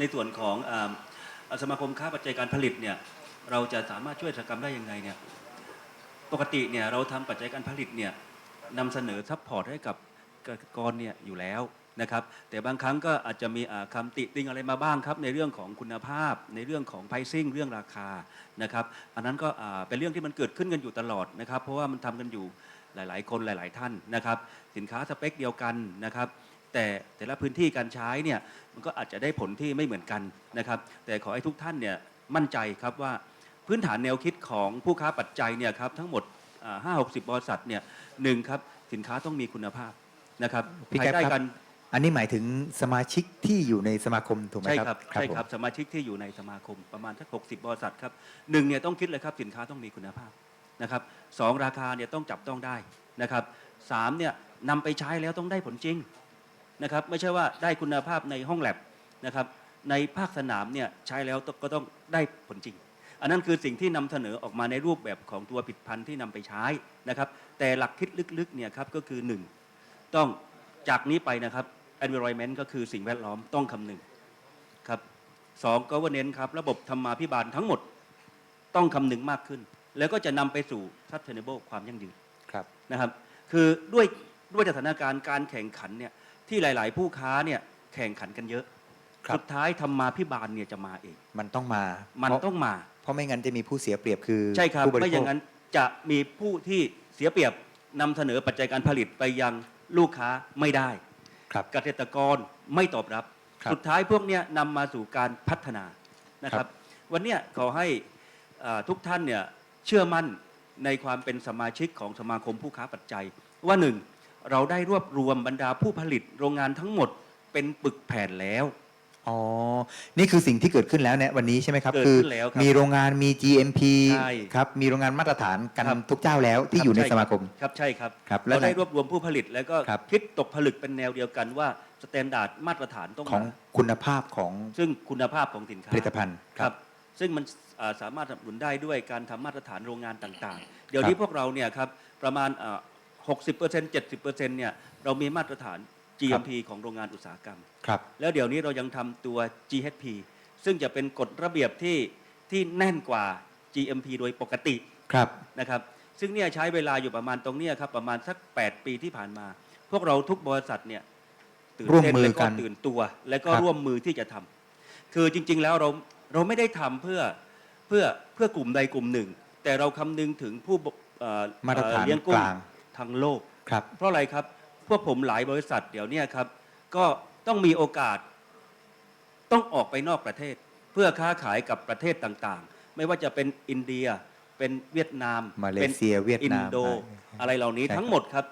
ในส่วนของอ่าสมาคมค้าปัจจัยการผลิตเนี่ยเราจะสามารถช่วยสกรรมได้ยังไงเนี่ยปกติเนี่ยเราทำปัจจัยการผลิตเนี่ยนำเสนอซัพพอร์ตให้กับเกษตรกรเนี่ยอยู่แล้วนะครับ แต่บางครั้งก็อาจจะมีอ่าคำติติงอะไรมาบ้างครับ ในเรื่องของคุณภาพ ในเรื่องของ pricing เรื่องราคานะครับ อันนั้นก็อ่าเป็นเรื่องที่มันเกิดขึ้นกันอยู่ตลอดนะครับ เพราะว่ามันทำกันอยู่หลาย ๆ คนหลาย ๆ ท่านนะครับ สินค้าสเปคเดียวกันนะครับ แต่แต่ละพื้นที่การใช้เนี่ยมันก็อาจจะได้ผลที่ไม่เหมือนกันนะครับ แต่ขอให้ทุกท่านเนี่ยมั่นใจครับว่าพื้นฐานแนวคิดของผู้ค้าปัจจัยเนี่ยครับทั้งหมดห้าหกสิบบริษัทเนี่ยหนึ่งครับสินค้าต้องมีคุณภาพนะครับพี่ภาแก๊ยปใต้ครับกันอันนี้หมายถึงสมาชิกที่อยู่ในสมาคมถูกไหมใช่คครัรับบใช่ครับผมสมาชิกที่อยู่ในสมาคมประมาณสักหกสิบบริษัทครับหนึ่งเนี่ยต้องคิดเลยครับสินค้าต้องมีคุณภาพนะครับสองราคาเนี่ยต้องจับต้องได้นะครับสามเนี่ยนำไปใช้แล้วต้องได้ผลจริง นะครับไม่ใช่ว่าได้คุณภาพในห้องแลบนะครับในภาคสนามเนี่ยใช้แล้วก็ต้องได้ผลจริง อันนั้นคือสิ่งที่นำเสนอออกมาในรูปแบบของตัวผลิดพันธ์ที่นำไปใช้นะครับ แต่หลักคิดลึกๆเนี่ยครับก็คือ 1 ต้องจากนี้ไปนะครับ environment ก็คือสิ่งแวดล้อมต้องคำนึงครับสอง governance ครับระบบธรรมาภิบาลทั้งหมดต้องคำนึงมากขึ้น แล้วก็จะนำไปสู่ sustainable ความยั่งยืนครับนะครับ คือด้วยด้วยสถานการณ์การแข่งขันเนี่ย ที่หลาย ๆ ผู้ค้าเนี่ยแข่งขันกันเยอะ ครับ สุดท้ายธรรมาพิบาลเนี่ยจะมาเอง มันต้องมามันเพราะต้องมา เพราะไม่งั้นจะมีผู้เสียเปรียบคือใช่ครับ ผู้บริไม่โภอคย่างนั้นจะมีผู้ที่เสียเปรียบนำเสนอปัจจัยการผลิตไปยังลูกค้าไม่ได้ครับเกษตรกรไม่ตอบรับ ครับสุดท้ายพวกเนี้ยนำมาสู่การพัฒนานะคครัรับ บ วันเนี้ยขอให้อ่าทุกท่านเนี่ยเชื่อมั่นในความเป็นสมาชิกของสมาคมผู้ค้าปัจจัย ว่าหนึ่ง เราได้รวบรวมบรรดาผู้ผลิตโรงงานทั้งหมดเป็นปึกแผ่นแล้ว อ๋อ นี่คือสิ่งที่เกิดขึ้นแล้วเนี่ยวันนี้ใช่ไหมครับเกิดคือขึ้นแล้วครับมีโรงงานมี GMP ใช่ครับ มีโรงงานมาตรฐานกันครับ ทุกเจ้าแล้วที่อยู่ในครับสมาคม ครับใช่ครับครับแล้วเราได้รวบรวมผู้ผลิตแล้วก็ครับ คิดตกผลึกเป็นแนวเดียวกันว่าสแตนดาร์ดมาตรฐานต้องของมาคุณภาพของซึ่งคุณภาพของสินค้า ผลิตภัณฑ์ ครับซึ่งมันอ่าสามารถสนับสนุนได้ด้วยการทำมาตรฐานโรงงานต่างๆ เดี๋ยวครับนี้พวกเราเนี่ยครับประมาณอ่า 60% 70%เนี่ยเรามีมาตรฐาน GMP ของโรงงานอุตสาหกรรม ครับ แล้วเดี๋ยวนี้เรายังทำตัว GHP ซึ่งจะเป็นกฎระเบียบที่ที่แน่นกว่า GMP โดยปกติครับ นะครับซึ่งเนี่ยใช้เวลาอยู่ประมาณตรงเนี้ยครับประมาณสัก 8 ปีที่ผ่านมา พวกเราทุกบริษัทเนี่ยตื่นร่วมเต้นมือและกัก็นตื่นตัว และก็ครับ ร่วมมือที่จะทำคือจริง ๆ แล้วเราเราไม่ได้ทำเพื่อเพื่อเพื่อกลุ่มใดกลุ่มหนึ่ง แต่เราคำนึงถึงผู้บเอ่อมาตรฐานเลี้ยงกกุ้งลาง ทั้งโลก ครับ เพราะอะไรครับ พวกผมหลายบริษัทเดี๋ยวเนี้ครับ ก็ต้องมีโอกาส ต้องออกไปนอกประเทศ เพื่อค้าขายกับประเทศต่างๆ ไม่ว่าจะเป็นอินเดียเป็นเวียดนามมาเลเป็นเซียเวียดอินนามโด อะไรเหล่านี้ใช่ครับ ทั้งหมดครับ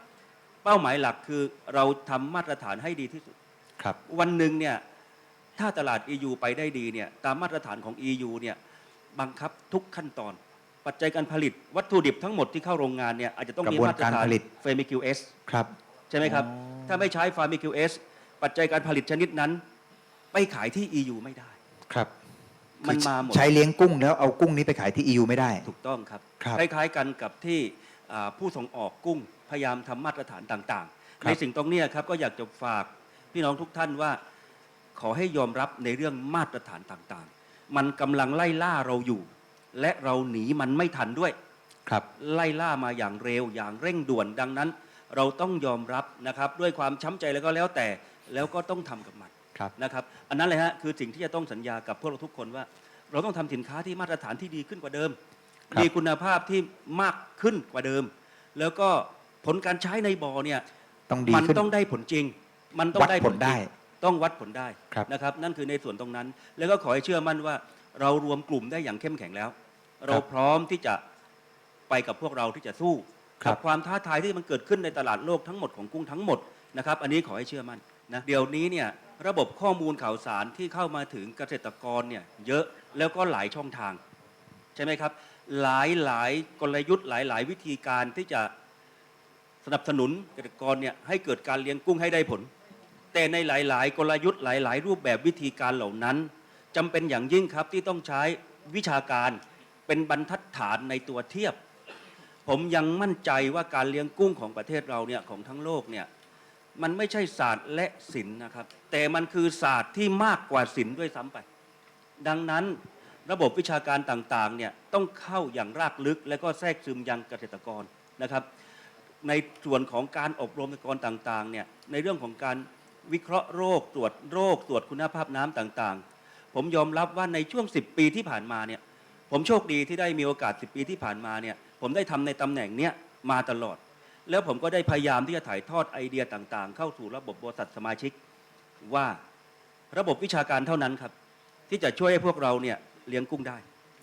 เป้าหมายหลักคือเราทำมาตรฐานให้ดีที่สุด ครับ วันหนึ่งเนี่ยถ้าตลาด EU ไปได้ดีเนี่ยตามมาตรฐานของ EU เนี่ยบังคับทุกขั้นตอน ปัจจัยการผลิตวัตถุดิบทั้งหมดที่เข้าโรงงานเนี่ยอาจจะต้องมีกระบวนมาตรการฐานผลิต เฟมิคิวเอสครับ ใช่ไหมครับอ๋อถ้าไม่ใช้ฟาร์มิคิวเอสปัจจัยการผลิตชนิดนั้น ไปขายที่ EU ไม่ได้ ครับมันคือมาหมด ใช้เลี้ยงกุ้งแล้วเอากุ้งนี้ไปขายที่ EU ไม่ได้ ถูกต้องครับ ครับคล้ายๆกันกับที่อ่าผู้ส่งออกกุ้งพยายามทำมาตรฐานต่างครัๆบในสิ่งตรงเนี้ยครับก็อยากจะฝากพี่น้องทุกท่านว่าขอให้ยอมรับในเรื่องมาตรฐานต่างๆ มันกำลังไล่ล่าเราอยู่ และเราหนีมันไม่ทันด้วย ครับ ไล่ล่ามาอย่างเร็วอย่างเร่งด่วนดังนั้น เราต้องยอมรับนะครับด้วยความช้ำใจแล้วก็แล้วแต่แล้วก็ต้องทำกับมันครับ นะครับ อันนั้นเลยฮะคือสิ่งที่จะต้องสัญญากับพวกเราทุกคนว่า เราต้องทำสินค้าที่มาตรฐานที่ดีขึ้นกว่าเดิม ครับ มีคุณภาพที่มากขึ้นกว่าเดิม แล้วก็ผลการใช้ในบ่อเนี่ยต้องดีมันขึ้น ต้องได้ผลจริง มันต้องวัดได้ผลได้จริงต้องวัดผลได้ครับ นะครับ นั่นคือในส่วนตรงนั้น แล้วก็ขอให้เชื่อมั่นว่าเรารวมกลุ่มได้อย่างเข้มแข็งแล้ว เราพร้อมที่จะไปกับพวกเราที่จะสู้ครับกับความท้าทายที่มันเกิดขึ้นในตลาดโลกทั้งหมดของกุ้งทั้งหมดนะครับ อันนี้ขอให้เชื่อมั่นนะเดี๋ยวนี้เนี่ยระบบข้อมูลข่าวสารที่เข้ามาถึงเกษตรกรเนี่ยเยอะแล้วก็หลายช่องทาง ใช่ไหมครับ หลายหลายกลยุทธ์หลายหลายวิธีการที่จะสนับสนุนเกษตรกรเนี่ยให้เกิดการเลี้ยงกุ้งให้ได้ผล แต่ในหลาย ๆ กลยุทธ์หลาย ๆ รูปแบบวิธีการเหล่านั้นจำเป็นอย่างยิ่งครับที่ต้องใช้วิชาการ เป็นบรรทัดฐานในตัวเทียบ ผมยังมั่นใจว่าการเลี้ยงกุ้งของประเทศเราเนี่ยของทั้งโลกเนี่ยมันไม่ใช่ศาสตร์และศิลป์นะครับ แต่มันคือศาสตร์ที่มากกว่าศิลป์ด้วยซ้ำไป ดังนั้นระบบวิชาการต่างๆเนี่ยต้องเข้าอย่างรากลึก และก็แทรกซึมยังเกษตรกรนะครับ ในส่วนของการอบรมเกษตรกรต่างๆเนี่ยในเรื่องของการวิเคราะห์โรคตรวจโรคตรวจคุณภาพน้ำต่างๆ ผมยอมรับว่าในช่วง 10 ปีที่ผ่านมาเนี่ย ผมโชคดีที่ได้มีโอกาส 10 ปีที่ผ่านมาเนี่ยผมได้ทำในตำแหน่งเนี้ยมาตลอด แล้วผมก็ได้พยายามที่จะถ่ายทอดไอเดียต่างๆ เข้าสู่ระบบบริษัทสมาชิก ว่าระบบวิชาการเท่านั้นครับ ที่จะช่วยให้พวกเราเนี่ยเลี้ยงกุ้งได้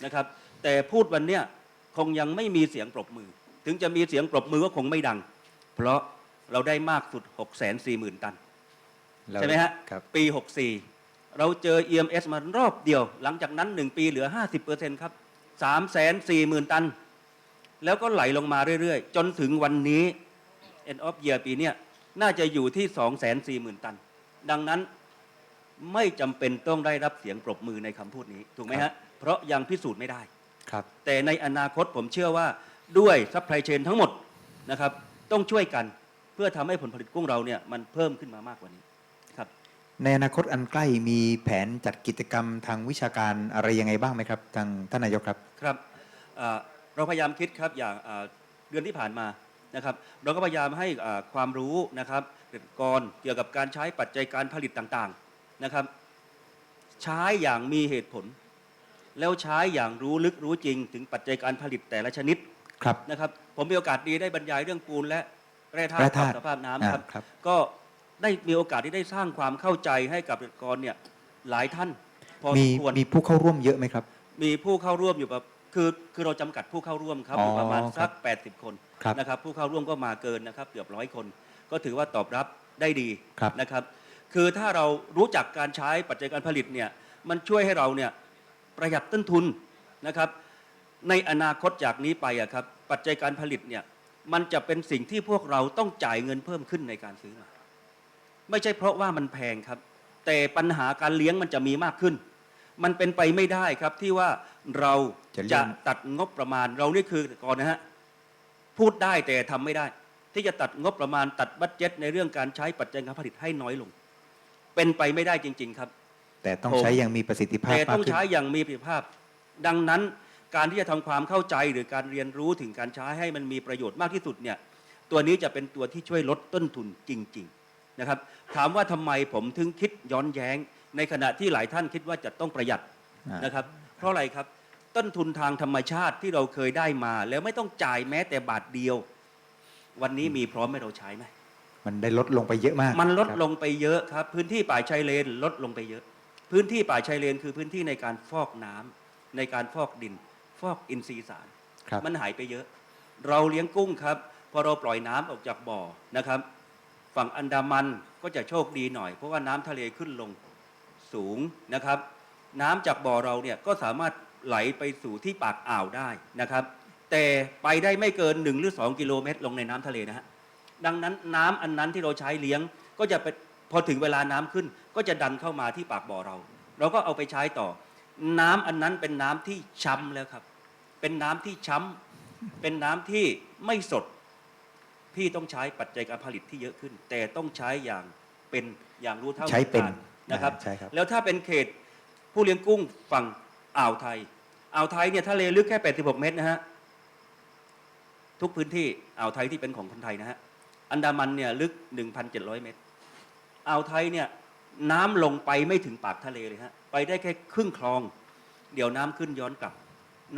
นะครับ แต่พูดวันเนี้ยคงยังไม่มีเสียงปรบมือ ถึงจะมีเสียงปรบมือก็คงไม่ดัง เพราะเราได้มากสุด 6 4 0 0 0 0 ตันเราใช่ไหมฮะครับปี 64 เราเจอ EMS มารอบเดียว หลังจากนั้น 1 ปีเหลือ 50%ครับ 3 4 0 0 0 0 ตัน แล้วก็ไหลลงมาเรื่อยๆ จนถึงวันนี้ end of year ปีเนี้ยน่าจะอยู่ที่ 2 4 0 0 0 0 ตัน ดังนั้นไม่จำเป็นต้องได้รับเสียงปรบมือในคำพูดนี้ ถูกไหมครัฮะบเพราะยังพิสูจน์ไม่ได้ ครับ แต่ในอนาคตผมเชื่อว่าด้วยซัพพลายเชนทั้งหมดนะครับ ต้องช่วยกันเพื่อทำให้ผลผลิตกุ้งเราเนี่ยมันเพิ่มขึ้นมามากกว่านี้ครับ ในอนาคตอันใกล้มีแผนจัดกิจกรรมทางวิชาการอะไรยังไงบ้างไหมครับ ทางท่านนายกครับครับเอ่อเราพยายามคิดครับอย่างเอ่อเดือนที่ผ่านมานะครับเราก็พยายามให้เอ่อความรู้นะครับเกษตรกรเกี่ยวกับการใช้ปัจจัยการผลิตต่างๆนะครับ ใช้อย่างมีเหตุผล แล้วใช้อย่างรู้ลึกรู้จริง ถึงปัจจัยการผลิตแต่ละชนิดครับนะครับ ผมมีโอกาสดีได้บรรยายเรื่องปูนและแร่ธาแร่ตุปรัธาบตุสภาพน้ำครับอ่าครับก็ ได้มีโอกาสที่ได้สร้างความเข้าใจให้กับเกษตรกรเนี่ยหลายท่าน พอสมีมควรมีผู้เข้าร่วมเยอะไหมครับ มีผู้เข้าร่วมอยู่แบบคือคือเราจำกัดผู้เข้าร่วมครับอ๋ออยู่ประมาณครัสับก80 คนครับนะครับ ผู้เข้าร่วมก็มาเกินนะครับเกือบร้อยคน ก็ถือว่าตอบรับได้ดีครับ นะครับ คือถ้าเรารู้จักการใช้ปัจจัยการผลิตเนี่ยมันช่วยให้เราเนี่ยประหยัดต้นทุนนะครับ ในอนาคตจากนี้ไปอะครับปัจจัยการผลิตเนี่ยมันจะเป็นสิ่งที่พวกเราต้องจ่ายเงินเพิ่มขึ้นในการซื้อมา ไม่ใช่เพราะว่ามันแพงครับ แต่ปัญหาการเลี้ยงมันจะมีมากขึ้น มันเป็นไปไม่ได้ครับที่ว่าเราจะเลี้จะยงตัดงบประมาณเรานี่คือก่อนนะฮะพูดได้แต่ทำไม่ได้ ที่จะตัดงบประมาณตัดบัตเจ็ตในเรื่องการใช้ปัจจัยการผลิตให้น้อยลง เป็นไปไม่ได้จริง ๆ ครับ แต่ต้องผมใช้อย่างมีประสิทธิภาพแต่มากต้องขึ้นใช้อย่างมีประสิทธิภาพ ดังนั้นการที่จะทำความเข้าใจหรือการเรียนรู้ถึงการใช้ให้มันมีประโยชน์มากที่สุดเนี่ยตัวนี้จะเป็นตัวที่ช่วยลดต้นทุนจริง ๆ นะครับ ถามว่าทำไมผมถึงคิดย้อนแย้ง ในขณะที่หลายท่านคิดว่าจะต้องประหยัดอ่านนะครับ เพราะอะไรครับต้นทุนทางธรรมชาติที่เราเคยได้มา แล้วไม่ต้องจ่ายแม้แต่บาทเดียว วันนี้มีพร้อมให้เราใช้ไหมมันได้ลดลงไปเยอะมาก มันลดครับลงไปเยอะครับ พื้นที่ป่าชายเลนลดลงไปเยอะ พื้นที่ป่าชายเลนคือพื้นที่ในการฟอกน้ำในการฟอกดิน ฟอกอินทรีย์สารครับมันหายไปเยอะ เราเลี้ยงกุ้งครับพอเราปล่อยน้ำออกจากบ่อนะครับ ฝั่งอันดามันก็จะโชคดีหน่อย เพราะว่าน้ำทะเลขึ้นลงสูงนะครับ น้ำจากบ่อเราเนี่ยก็สามารถไหลไปสู่ที่ปากอ่าวได้นะครับ แต่ไปได้ไม่เกิน 1 หรือ 2 กิโลเมตร ลงในน้ำทะเลนะฮะดังนั้นน้ำอันนั้นที่เราใช้เลี้ยง ก็จะไปพอถึงเวลาน้ำขึ้น ก็จะดันเข้ามาที่ปากบ่อเรา เราก็เอาไปใช้ต่อ น้ำอันนั้นเป็นน้ำที่ช้ำแล้วครับ เป็นน้ำที่ช้ำเป็นน้ำที่ไม่สด พี่ต้องใช้ปัจจัยการผลิตที่เยอะขึ้น แต่ต้องใช้อย่างเป็นอย่างรู้เท่าใช้เป็นถึงการนะครับ ใช่ครับ แล้วถ้าเป็นเขตผู้เลี้ยงกุ้งฝั่งอ่าวไทย อ่าวไทยเนี่ยทะเลลึกแค่ 86 เมตรนะฮะ ทุกพื้นที่อ่าวไทยที่เป็นของคนไทยนะฮะ อันดามันเนี่ยลึก 1,700 เมตร อ่าวไทยเนี่ยน้ำลงไปไม่ถึงปากทะเลเลยฮะ ไปได้แค่ครึ่งคลอง เดี๋ยวน้ำขึ้นย้อนกลับ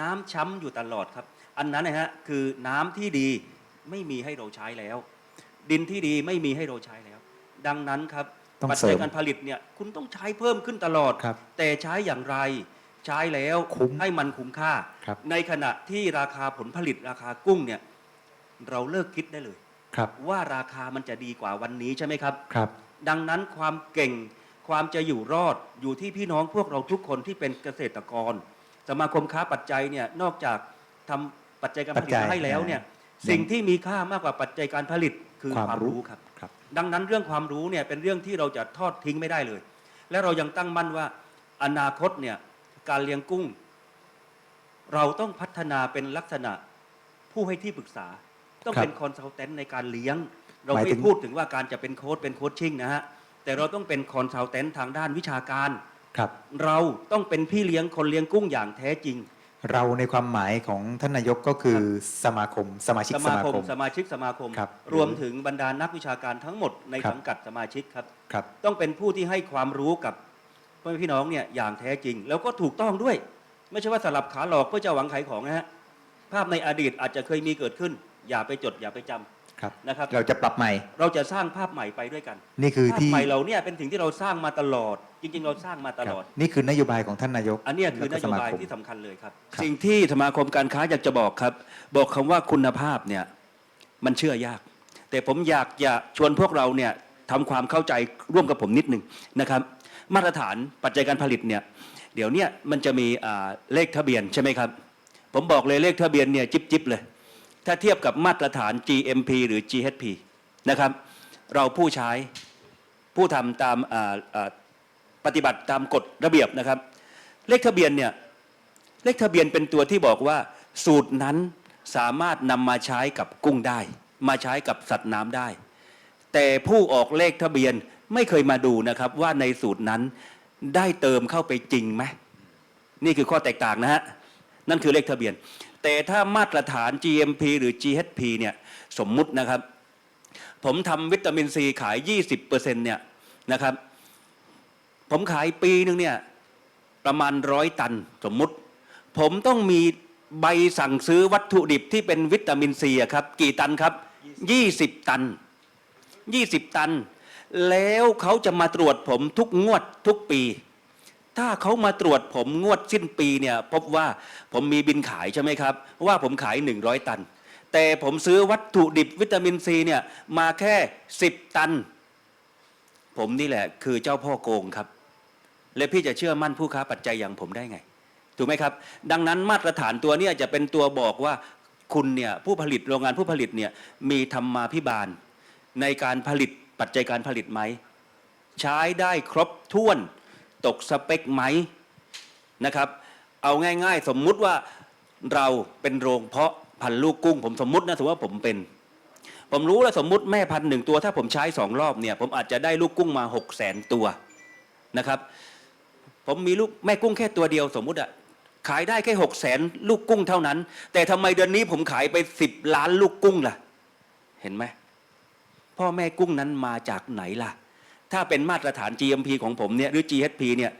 น้ำช้ำอยู่ตลอดครับ อันนั้นนะฮะคือน้ำที่ดี ไม่มีให้เราใช้แล้ว ดินที่ดีไม่มีให้เราใช้แล้ว ดังนั้นครับต้องปัจเสริจัยม การผลิตเนี่ยคุณต้องใช้เพิ่มขึ้นตลอด ครับแต่ใช้อย่างไรใช้แล้วคุ้มให้มันคุ้มค่า ครับ ในขณะที่ราคาผลผลิตราคากุ้งเนี่ยเราเลิกคิดได้เลย ครับว่าราคามันจะดีกว่าวันนี้ใช่ไหมครับ ครับดังนั้นความเก่งความจะอยู่รอดอยู่ที่พี่น้องพวกเราทุกคนที่เป็นเกษตรกร สมาคมค้าปัจจัยเนี่ยนอกจากทำปัจจัยการผลิตปัจจัยมาให้แล้วเนี่ยอ่า สิ่งที่มีค่ามากกว่าปัจจัยการผลิตคือความความรู้รู้ครับ ครับ ดังนั้นเรื่องความรู้เนี่ยเป็นเรื่องที่เราจะทอดทิ้งไม่ได้เลย และเรายังตั้งมั่นว่าอนาคตเนี่ยการเลี้ยงกุ้ง เราต้องพัฒนาเป็นลักษณะผู้ให้ที่ปรึกษา ต้องครับเป็นคอนซัลแทนในการเลี้ยง เราหมายไม่ถึง พูดถึงว่าการจะเป็นโค้ชเป็นโคชชิ่งนะฮะแต่เราต้องเป็นคอนซัลแทนทางด้านวิชาการ ครับ เราเราต้องเป็นพี่เลี้ยงคนเลี้ยงกุ้งอย่างแท้จริง เราในความหมายของท่านนายกก็คือสมาคม สมาชิกสสมามาคมคมสมาชิกสมาคม ครับรวมถึงบรรดานักวิชาการทั้งหมดในครับ สังกัดสมาชิกครับ ครับ ต้องเป็นผู้ที่ให้ความรู้กับพ่อแม่พี่น้องเนี่ยอย่างแท้จริง แล้วก็ถูกต้องด้วย ไม่ใช่ว่าสลับขาหลอกเพื่อจะหวังขายของนะฮะภาพในอดีตอาจจะเคยมีเกิดขึ้น อย่าไปจดอย่าไปจำ ครับนะครับ เราจะปรับใหม่ เราจะสร้างภาพใหม่ไปด้วยกันนี่คือภาพที่ใหม่เราเนี่ยเป็นสิ่งที่เราสร้างมาตลอด จริง ๆ เราสร้างมาตครัลบอดนี่คือนโยบายของท่านนายกอันเนี้ยคือนแล้วโยก็สมบายคมที่สำคัญเลยครับครับ สิ่งที่สมาคมการค้าอยากจะบอกครับ บอกคำว่าคุณภาพเนี่ยมันเชื่อยาก แต่ผมอยากจะชวนพวกเราเนี่ยทำความเข้าใจร่วมกับผมนิดหนึ่งนะครับ มาตรฐานปัจจัยการผลิตเนี่ยเดี๋ยวเนี้มันจะมีอ่าเลขทะเบียนใช่ไหมครับ ผมบอกเลยเลขทะเบียนเนี่ยจิบจิบเลย ถ้าเทียบกับมาตรฐาน GMP หรือ GHP นะครับ เราผู้ใช้ผู้ทำตามปฏิบัติตามกฎระเบียบนะครับ เลขทะเบียนเนี่ยเลขทะเบียนเป็นตัวที่บอกว่า สูตรนั้นสามารถนำมาใช้กับกุ้งได้ มาใช้กับสัตว์น้ำได้ แต่ผู้ออกเลขทะเบียนไม่เคยมาดูนะครับว่าในสูตรนั้นได้เติมเข้าไปจริงไหมนี่คือข้อแตกต่างนะฮะ นั่นคือเลขทะเบียน แต่ถ้ามาตรฐาน GMP หรือ GHP เนี่ยสมมุตินะครับ ผมทำวิตามินซีขาย 20%เนี่ยนะครับ ผมขายปีหนึ่งเนี่ยประมาณร้อยตันสมมุติ ผมต้องมีใบสั่งซื้อวัตถุดิบที่เป็นวิตามินซีครับ กี่ตันครับ 20 ตัน 20 ตัน แล้วเขาจะมาตรวจผมทุกงวดทุกปี ถ้าเขามาตรวจผมงวดสิ้นปีเนี่ยพบว่าผมมีบินขายใช่ไหมครับ ว่าผมขาย 100 ตัน แต่ผมซื้อวัตถุดิบวิตามินซีเนี่ยมาแค่ 10 ตัน ผมนี่แหละคือเจ้าพ่อโกงครับ และพี่จะเชื่อมั่นผู้ค้าปัจจัยอย่างผมได้ไง ถูกไหมครับ ดังนั้นมาตรฐานตัวนี้จะเป็นตัวบอกว่าคุณเนี่ยผู้ผลิตโรงงานผู้ผลิตเนี่ยมีธรรมาภิบาล ในการผลิตปัจจัยการผลิตไหม ใช้ได้ครบถ้วน ตกสเปคไหมนะครับ เอาง่ายๆ สมมุติว่าเราเป็นโรงเพาะพันลูกกุ้ง ผมสมมุตินะถือว่าผมเป็น ผมรู้แล้วสมมุติแม่พันหนึ่งตัว ถ้าผมใช้สองรอบเนี่ย ผมอาจจะได้ลูกกุ้งมาหกแสนตัวนะครับ ผมมีลูกแม่กุ้งแค่ตัวเดียวสมมุติอะขายได้แค่หกแสนลูกกุ้งเท่านั้น แต่ทำไมเดือนนี้ผมขายไปสิบล้านลูกกุ้งล่ะ เห็นไหมพ่อแม่กุ้งนั้นมาจากไหนล่ะ ถ้าเป็นมาตรฐาน GMP ของผมเนี่ยหรือ GHP เนี่ย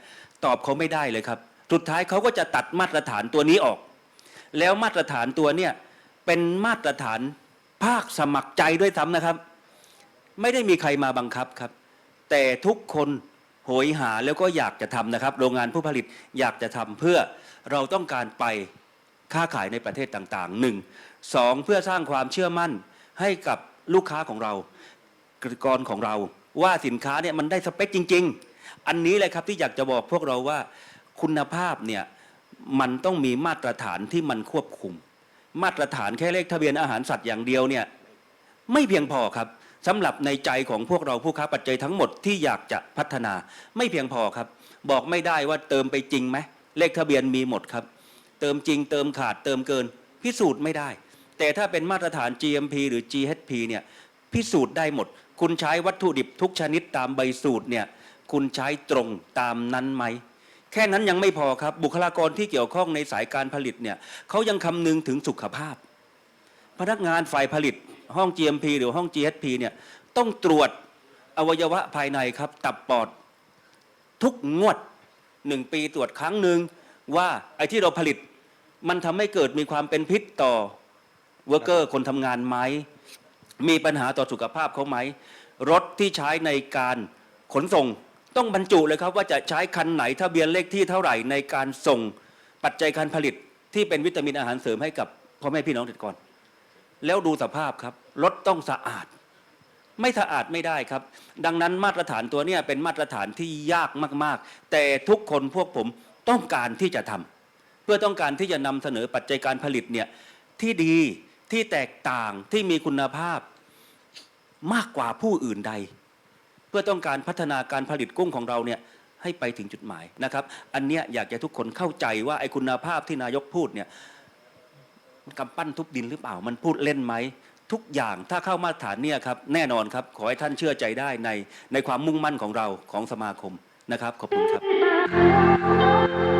ตอบเขาไม่ได้เลยครับ สุดท้ายเขาก็จะตัดมาตรฐานตัวนี้ออก แล้วมาตรฐานตัวเนี่ยเป็นมาตรฐานภาคสมัครใจด้วยซ้ำนะครับ ไม่ได้มีใครมาบังคับครับ แต่ทุกคนโหยหาแล้วก็อยากจะทำนะครับ โรงงานผู้ผลิตอยากจะทำเพื่อเราต้องการไปค้าขายในประเทศต่างๆหนึ่งสองเพื่อสร้างความเชื่อมั่นให้กับลูกค้าของเราเกษตรกรของเรา ว่าสินค้าเนี่ยมันได้สเปคจริง ๆ อันนี้เลยครับที่อยากจะบอกพวกเราว่าคุณภาพเนี่ยมันต้องมีมาตรฐานที่มันควบคุม มาตรฐานแค่เลขทะเบียนอาหารสัตว์อย่างเดียวเนี่ยไม่เพียงพอครับสำหรับในใจของพวกเราผู้ค้าปัจจัยทั้งหมดที่อยากจะพัฒนาไม่เพียงพอครับ บอกไม่ได้ว่าเติมไปจริงไหมเลขทะเบียนมีหมดครับ เติมจริงเติมขาดเติมเกิน พิสูจน์ไม่ได้ แต่ถ้าเป็นมาตรฐาน GMP หรือ GHP เนี่ยพิสูจน์ได้หมด คุณใช้วัตถุดิบทุกชนิดตามใบสูตรเนี่ยคุณใช้ตรงตามนั้นไหม แค่นั้นยังไม่พอครับ บุคลากรที่เกี่ยวข้องในสายการผลิตเนี่ยเขายังคำนึงถึงสุขภาพ พนักงานฝ่ายผลิตห้อง GMP หรือห้อง GHP เนี่ยต้องตรวจอวัยวะภายในครับ ตับปอดทุกงวดหนึ่งปีตรวจครั้งหนึ่งว่าไอ้ที่เราผลิตมันทำให้เกิดมีความเป็นพิษต่อเวอร์เกอร์คนทำงานไหม มีปัญหาต่อสุขภาพเขาไหม รถที่ใช้ในการขนส่งต้องบรรจุเลยครับว่าจะใช้คันไหนทะเบียนเลขที่เท่าไหร่ในการส่งปัจจัยการผลิตที่เป็นวิตามินอาหารเสริมให้กับพ่อแม่พี่น้องเกษตรกร แล้วดูสภาพครับ รถต้องสะอาด ไม่สะอาดไม่ได้ครับ ดังนั้นมาตรฐานตัวนี้เป็นมาตรฐานที่ยากมาก ๆ แต่ทุกคนพวกผมต้องการที่จะทำเพื่อต้องการที่จะนำเสนอปัจจัยการผลิตเนี่ยที่ดี ที่แตกต่างที่มีคุณภาพมากกว่าผู้อื่นใด เพื่อต้องการพัฒนาการผลิตกุ้งของเราเนี่ยให้ไปถึงจุดหมายนะครับ อันเนี้ยอยากจะทุกคนเข้าใจว่าไอ้คุณภาพที่นายกพูดเนี่ยมันกำปั้นทุบดินหรือเปล่ามันพูดเล่นไหมทุกอย่างถ้าเข้ามาตรฐานเนี่ยครับแน่นอนครับ ขอให้ท่านเชื่อใจได้ในในความมุ่งมั่นของเราของสมาคมนะครับ ขอบคุณครับ